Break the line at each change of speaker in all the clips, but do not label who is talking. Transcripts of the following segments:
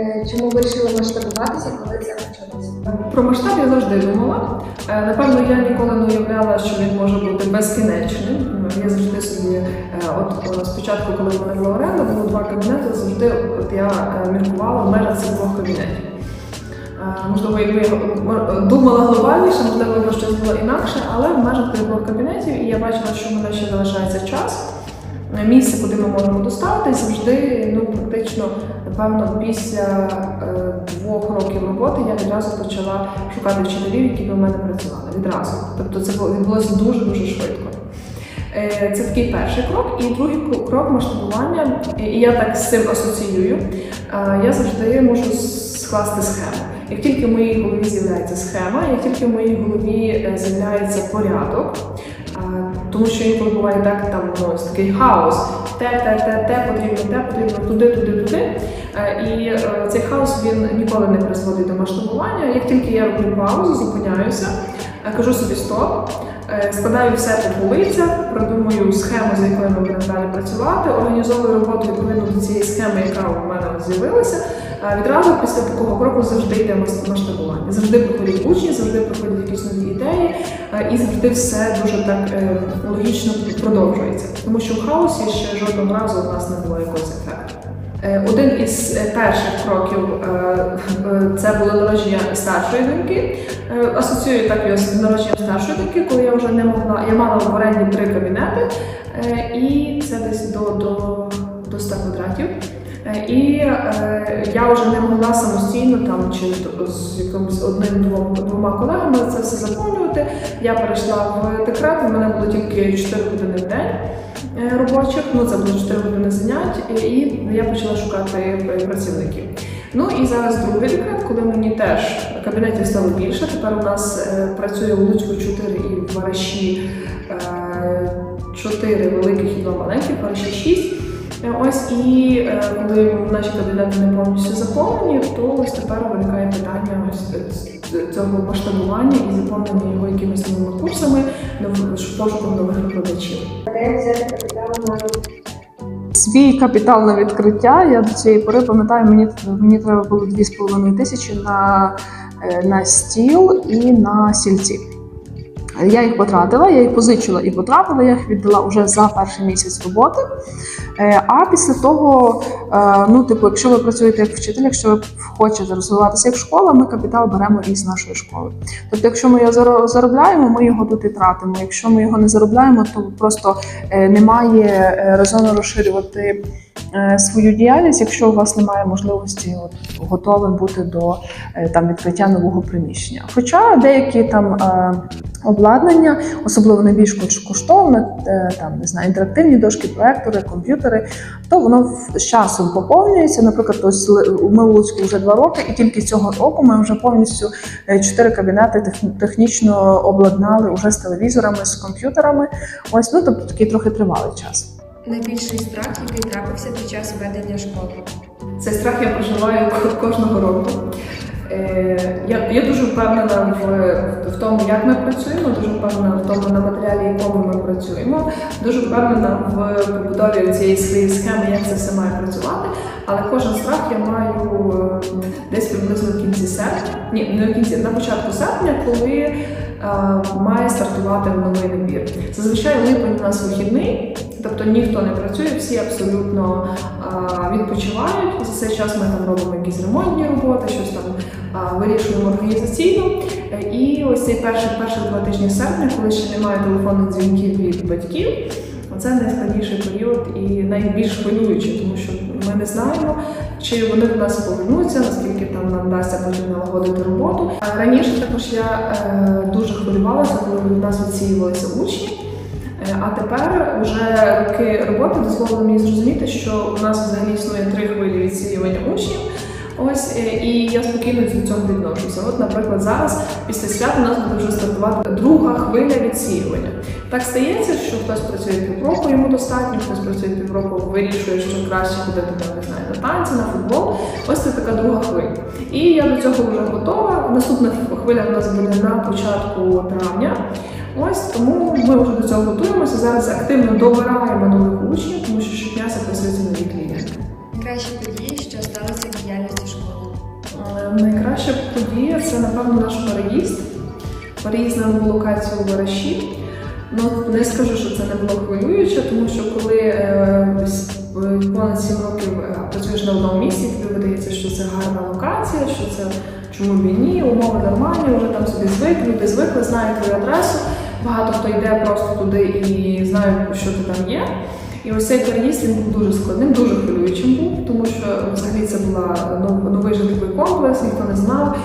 Е, Чому вирішили масштабуватися, коли це почалося?
Про масштаб я завжди думала. Е, Напевно, я ніколи не уявляла, що він може бути безкінечним. Я завжди собі, е, от е, спочатку, коли в мене була оренда, було два кабінети, завжди от я е, міркувала в межах цих двох кабінетів. Е, Можливо, якби я думала глобальніше, можливо, щось було інакше, але в межах двох кабінетів, і я бачила, що в мене ще залишається час. Місце, куди ми можемо доставити, завжди, ну практично, напевно, після е, двох років роботи я відразу почала шукати вчителів, які б у мене працювали. Відразу. Тобто це відбулося дуже дуже швидко. Е, Це такий перший крок. І другий крок- масштабування, і я так з цим асоціюю. е, Я завжди можу скласти схему. Як тільки в моїй голові з'являється схема, як тільки в моїй голові з'являється порядок, тому що інколи буває так, там ось такий хаос. Те, те, те, те потрібно, те потрібно, туди, туди, туди. Е, І е, цей хаос він ніколи не призводить до масштабування. Як тільки я роблю паузу, зупиняюся, е, кажу собі стоп, складаю все по полицях, продумую схему, за якою ми будемо далі працювати, організовую роботу відповідно до цієї схеми, яка у мене з'явилася. Відразу після такого кроку завжди йде масштабування. Завжди приходять учні, завжди приходять якісь нові ідеї, і завжди все дуже так е, логічно продовжується. Тому що в хаосі ще жодного разу у нас не було якогось ефекту. Е, Один із е, перших кроків це було народження старшої доньки. Асоціюю так його з народженням старшої доньки, коли я вже не могла. Я мала в оренді три кабінети, і це десь до, до, до 100 квадратів. Е, І е, я вже не могла самостійно там чи з якимось одним двом двома колегами це все заповнювати. Я перейшла в декрет, у мене було тільки 4 години в день е, робочих, ну це було 4 години занять, і, я почала шукати е, працівників. Ну і зараз другий декрет, коли мені теж кабінетів стало більше. Тепер у нас е, працює в Луцьку 4 і в Вараші 4 великих і 2 маленьких, в Вараші 6. Ось і е, коли наші кабінети не повністю заповнені, то ось тепер виникає питання ось е, цього масштабування і заповнення його якимись новими курсами, пошуком нових викладачів.
Свій капітал на відкриття. Я до цієї пори пам'ятаю, мені, мені треба було 2,5 тисячі на, е, на стіл і на сільці. Я їх потратила, я їх позичила і потратила, я їх віддала вже за перший місяць роботи. Е, А після того, е, ну, типу, якщо ви працюєте як вчитель, якщо ви хочете розвиватися як школа, ми капітал беремо із нашої школи. Тобто, якщо ми його заро- заробляємо, ми його тут і тратимо. Якщо ми його не заробляємо, то просто е, немає резону розширювати свою діяльність, якщо у вас немає можливості от, готовим бути до е, там відкриття нового приміщення. Хоча деякі там е, обладнання, особливо найбільш коштовне, е, там не знаю, інтерактивні дошки, проектори, комп'ютери, то воно з часом поповнюється. Наприклад, ось ми у Луцьку вже два роки, і тільки цього року ми вже повністю е, чотири кабінети тех- технічно обладнали уже з телевізорами, з комп'ютерами. Ось ну тобто такий трохи тривалий час.
Найбільший страх, який трапився під час ведення школи.
Цей страх я проживаю кожного року. Е, Я, я дуже впевнена в, в тому, як ми працюємо, дуже впевнена в тому на матеріалі, якому ми працюємо, дуже впевнена в побудові цієї своєї схеми, як це все має працювати. Але кожен страх я маю десь приблизно в кінці серпня, ні, не в кінці, на початку серпня, коли е, має стартувати новий набір. Зазвичай липень у нас вихідний, тобто ніхто не працює, всі абсолютно відпочивають. За цей час ми там робимо якісь ремонтні роботи, щось там вирішуємо організаційно. І ось цей перший перші два тижні серпня, коли ще немає телефонних дзвінків від батьків. Це найскладніший період і найбільш хвилюючий, тому що ми не знаємо, чи вони до нас повернуться, наскільки там нам вдасться потім налагодити роботу. А раніше також я е, дуже хвилювалася, коли від нас відсіювалися учні. Е, А тепер вже роки роботи дозволили мені зрозуміти, що у нас взагалі існує три хвилі відсіювання учнів. Ось е, і я спокійно до цього відношуся. От, наприклад, зараз після свят у нас буде вже стартувати друга хвиля відсіювання. Так стається, що хтось працює півроку, йому достатньо, хтось працює півроку, вирішує, що краще ходити там, не знаю, на танці, на футбол. Ось це така друга хвиля. І я до цього вже готова. Наступна хвиля у нас буде на початку травня. Ось тому ми вже до цього готуємося. Зараз активно добираємо нових учнів, тому що щодня записуються нові клієнти.
Найкращі події, що сталися в діяльності школи.
Найкраща подія це, напевно, наш переїзд. Переїзд на нову локацію у Бараші. Ну, не скажу, що це не було хвилююче, тому що коли е, е, понад 7 років е, працюєш на одному місці, тобі видається, що це гарна локація, що це чому б і ні, умови нормальні, вже там собі звикли, люди звикли, знають твою адресу. Багато хто йде просто туди і знає, що ти там є. І ось цей переїзд він був дуже складним, дуже хвилюючим був, тому що взагалі це була новий житловий комплекс, ніхто не знав.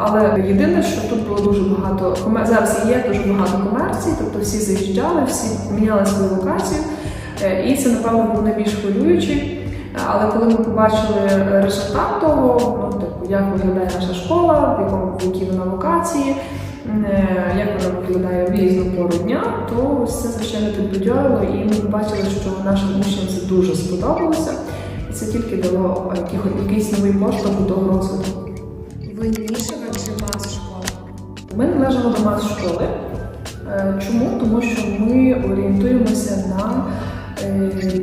Але єдине, що тут було дуже багато зараз є дуже багато комерції, тобто всі заїжджали, всі міняли свою локацію. Е, І це, напевно, був найбільш хвилюючий. Але коли ми побачили е, результат того, ну типу, як виглядає наша школа, в якому в якій вона локації, е, як вона виглядає в різну пору дня, то це звичайно підбадьорило, і ми побачили, що нашим учням це дуже сподобалося, і це тільки дало якийсь новий поштовх до розвитку.
Ви чи мас школа?
Ми належимо до мас школи. Е, Чому? Тому що ми орієнтуємося на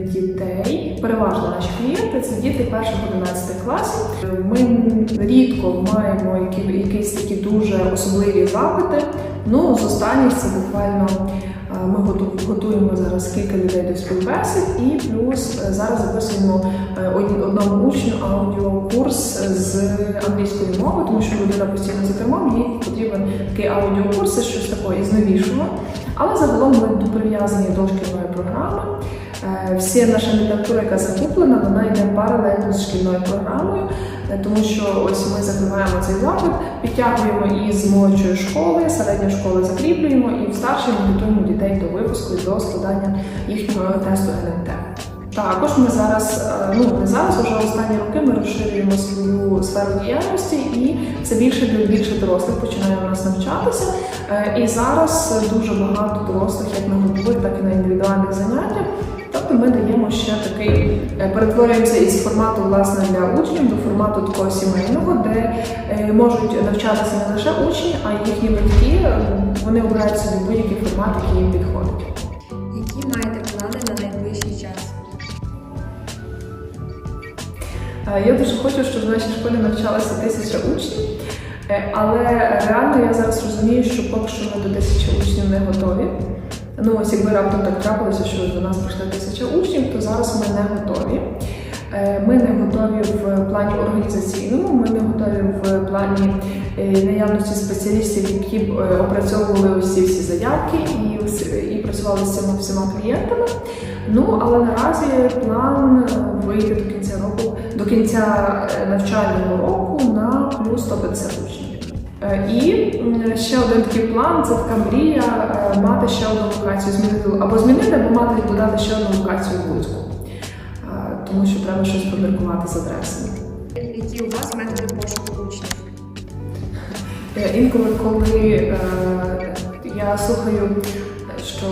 дітей. Переважно наші клієнти це діти перших 11 класів. Е, Ми рідко маємо якісь такі дуже особливі запити. Ну, з останніх це буквально е, ми готуємо зараз кілька людей до співбесід, і плюс е, зараз записуємо е, одному учню аудіокурс з англійської мови, тому що людина постійно за кермом, їй потрібен такий аудіокурс, щось таке із новішого. Але загалом ми прив'язані до шкільної програми. Е, Всі наша література, яка закуплена, вона йде паралельно з шкільною програмою, е, тому що ось ми закриваємо цей запит, підтягуємо із молодшої школи, середньої школи закріплюємо і в старшій ми готуємо дітей до випуску і до складання їхнього тесту НМТ. Також ми зараз, е, ну не зараз, вже останні роки ми розширюємо свою сферу діяльності і все більше і більше дорослих починає у нас навчатися. І зараз дуже багато дорослих, як на групових, так і на індивідуальних заняттях. Тобто ми даємо ще такий, е, перетворюємося із формату власне для учнів до формату такого сімейного, де е, можуть навчатися не лише учні, а й їхні батьки. Вони обирають собі будь-який формат, який їм підходить.
Які маєте плани на найближчий час?
Е, Я дуже хочу, щоб в нашій школі навчалося тисяча учнів, але реально я зараз розумію, що поки що ми до тисячі учнів не готові. Ну, ось якби раптом так трапилося, що до нас прийшла тисяча учнів, то зараз ми не готові. Е, Ми не готові в плані організаційному, ми не готові в плані е, наявності спеціалістів, які б е, опрацьовували усі всі заявки і, і працювали з цими всіма клієнтами. Ну але наразі план вийти до кінця року, до кінця навчального року на плюс 150 учнів. Е, І ще один такий план це така мрія е, мати ще одну локацію, змінити або змінити, або мати додати ще одну локацію в Луцьку. Е, Тому що треба щось поміркувати з адресами.
Які у вас методи пошуку учнів?
Інколи, коли я слухаю, що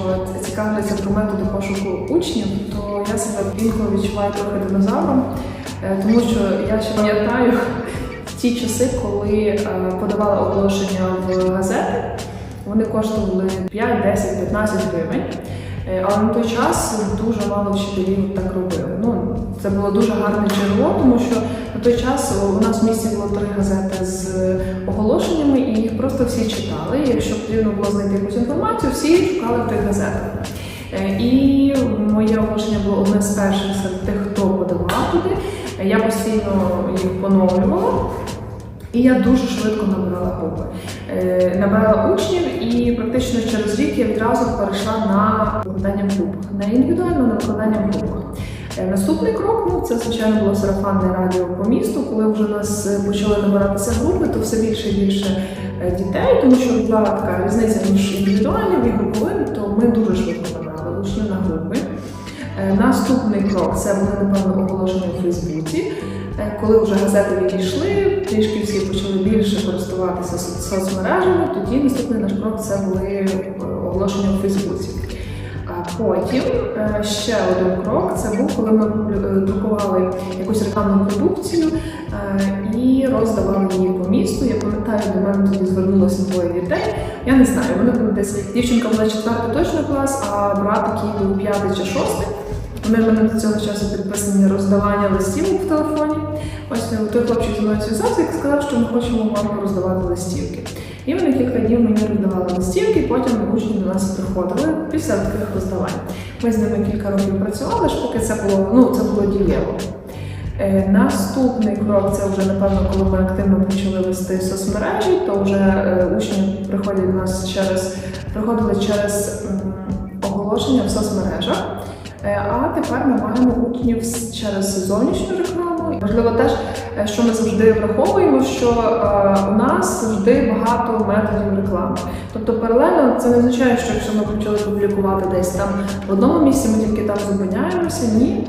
цікавляться про методи пошуку учнів, то я себе інколи відчуваю трохи динозавром, тому що я ще пам'ятаю ті часи, коли е, подавала оголошення в газети. Вони коштували 5, 10, 15 гривень. Е, Але на той час дуже мало вчителів так робили. Ну, це було дуже гарне джерело, тому що на той час у нас в місті було три газети з оголошеннями, і їх просто всі читали. І якщо потрібно було знайти якусь інформацію, всі шукали в тих газетах. Е, І моє оголошення було одне з перших серед тих, хто подавав туди. Е, Я постійно їх поновлювала. І я дуже швидко набирала групи. Е, набирала учнів, і практично через рік я відразу перейшла на викладання в групах, не індивідуально, на викладання в групах. Е, Наступний крок, ну це звичайно було сарафанне радіо по місту. Коли вже нас е, почали набиратися групи, то все більше і більше дітей, тому що була така різниця між індивідуальним і груповим, то ми дуже швидко набирали учнів на групи. Наступний крок це буде напевно оголошення у Фейсбуці. Е, Коли вже газети відійшли, трішки всі почали більше користуватися соцмережами, тоді наступний наш крок це були е, оголошення у Фейсбуці. А потім е, ще один крок це був, коли ми друкували якусь рекламну продукцію і роздавали її по місту. Я пам'ятаю, до мене тоді звернулося двоє дітей. Я не знаю, вони були десь дівчинка була четвертий точно клас, а брат, який був п'ятий чи шостий. Вони в мене до цього часу підписані роздавання листівок в телефоні. Ось той хлопчик зі мною зв'язався і сказав, що ми хочемо вам роздавати листівки. І вони кілька днів мені роздавали листівки, потім учні до нас приходили після таких роздавань. Ми з ними кілька років працювали, аж поки це було, ну, це було дієво. Е, Наступний крок це вже напевно, коли ми активно почали вести соцмережі, то вже е, учні приходять до нас через приходили через м, оголошення в соцмережах. Е, А тепер ми маємо учнів через зовнішню рекламу. Можливо, теж, е, що ми завжди враховуємо, що е, у нас завжди багато методів реклами. Тобто паралельно це не означає, що якщо ми почали публікувати десь там в одному місці, ми тільки там зупиняємося. Ні.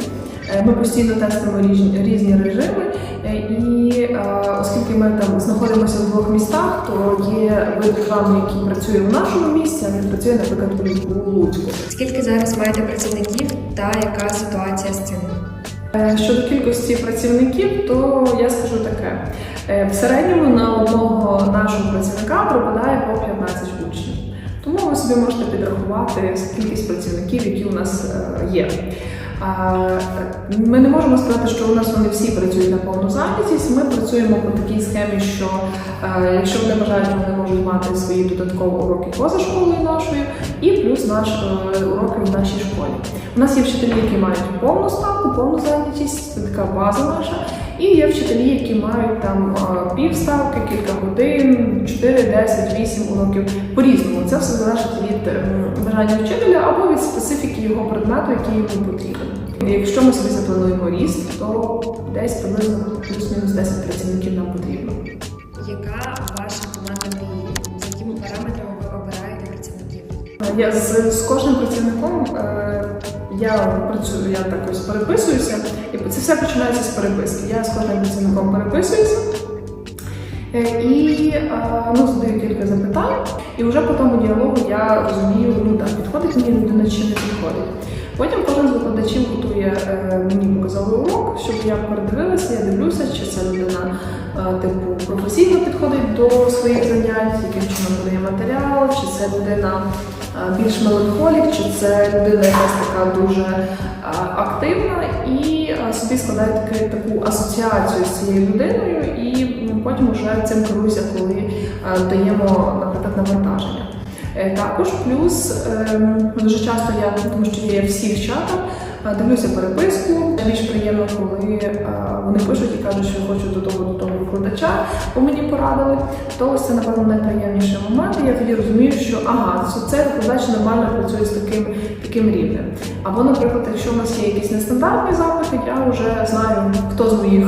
Е, Ми постійно тестимо різні, різні режими, е, і е, оскільки ми там знаходимося в двох містах, то є вид реклами, який працює в нашому місті, а не працює, наприклад, у Луцьку.
Скільки зараз маєте працівників та яка ситуація з цим?
Щодо кількості працівників, то я скажу таке: в середньому на одного нашого працівника пропадає по 15 учнів. Тому ви собі можете підрахувати кількість працівників, які у нас є. Ми не можемо сказати, що у нас вони всі працюють на повну зайнятість. Ми працюємо по такій схемі, що е, якщо вони бажають, вони можуть мати свої додаткові уроки поза школою нашою, і плюс наш е, уроки в нашій школі. У нас є вчителі, які мають повну ставку, повну зайнятість, така база наша. І є вчителі, які мають там півставки, кілька годин, 4, 10, 8 уроків по-різному. Це все залежить від е, бажання вчителя або від специфіки його предмету, який йому потрібен. Якщо ми собі заплануємо ріст, то десь приблизно плюс-мінус 10 працівників нам потрібно.
Яка ваша команда мрії? За якими параметрами ви обираєте працівників?
Я з, з кожним працівником е, я працюю, я так ось переписуюся, і це все починається з переписки. Я з кожним працівником переписуюся. Е, І е, ну, задаю кілька запитань, і вже по тому діалогу я розумію, ну так, підходить мені людина чи не підходить. Потім кожен з викладачів готує е, мені показовий урок, щоб я передивилася, я дивлюся, чи ця людина типу професійно підходить до своїх занять, яким чином подає матеріал, чи це людина більш меланхолік, чи це людина якась така дуже е, активна, і е, собі складає таку асоціацію з цією людиною, і потім вже цим керуюся, коли е, даємо, наприклад, навантаження. Е, Також плюс ем, дуже часто я, тому що є всіх чатах, е, дивлюся переписку. Більш приємно, коли е, вони пишуть і кажуть, що хочуть хочу до того до того викладача, бо мені порадили. То ось це напевно найприємніший момент. Я тоді розумію, що ага, це викладач нормально працює з таким таким рівнем. Або, наприклад, якщо у нас є якісь нестандартні запити, я вже знаю, хто з моїх.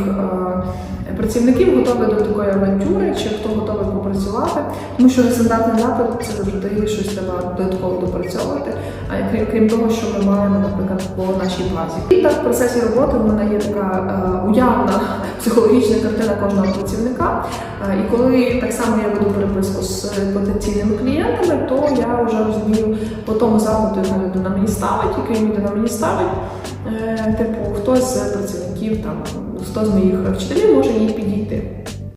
Працівників готові до такої авантюри, чи хто готовий попрацювати, тому що нестандартний запит це завжди щось треба додатково допрацьовувати. А крім, крім того, що ми маємо, наприклад, по нашій базі. І так в процесі роботи в мене є така е, уявна психологічна картина кожного працівника. Е, і коли так само я веду переписку з потенційними клієнтами, то я вже розумію по тому запиту, яку людина мені ставить, який людина мені ставить. Е, типу, хто з працівників там, хто з моїх вчителів може їй підійти.